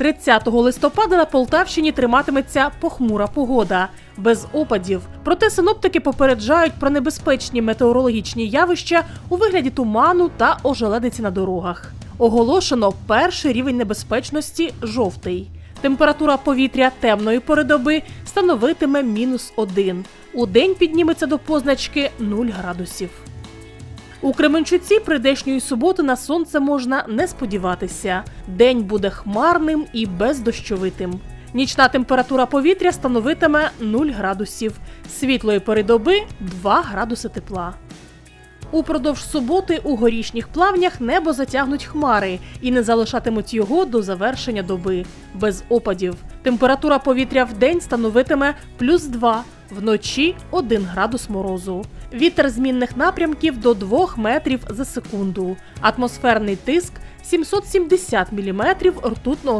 30 листопада на Полтавщині триматиметься похмура погода без опадів. Проте синоптики попереджають про небезпечні метеорологічні явища у вигляді туману та ожеледиці на дорогах. Оголошено перший рівень небезпечності жовтий. Температура повітря темної доби становитиме мінус 1. У день підніметься до позначки 0 градусів. У Кременчуці прийдешньої суботи на сонце можна не сподіватися. День буде хмарним і бездощовитим. Нічна температура повітря становитиме 0 градусів, світлої пори доби 2 градуси тепла. Упродовж суботи у горішніх плавнях небо затягнуть хмари і не залишатимуть його до завершення доби без опадів. Температура повітря в день становитиме плюс 2, вночі 1 градус морозу. Вітер змінних напрямків до 2 метрів за секунду. Атмосферний тиск 770 мм ртутного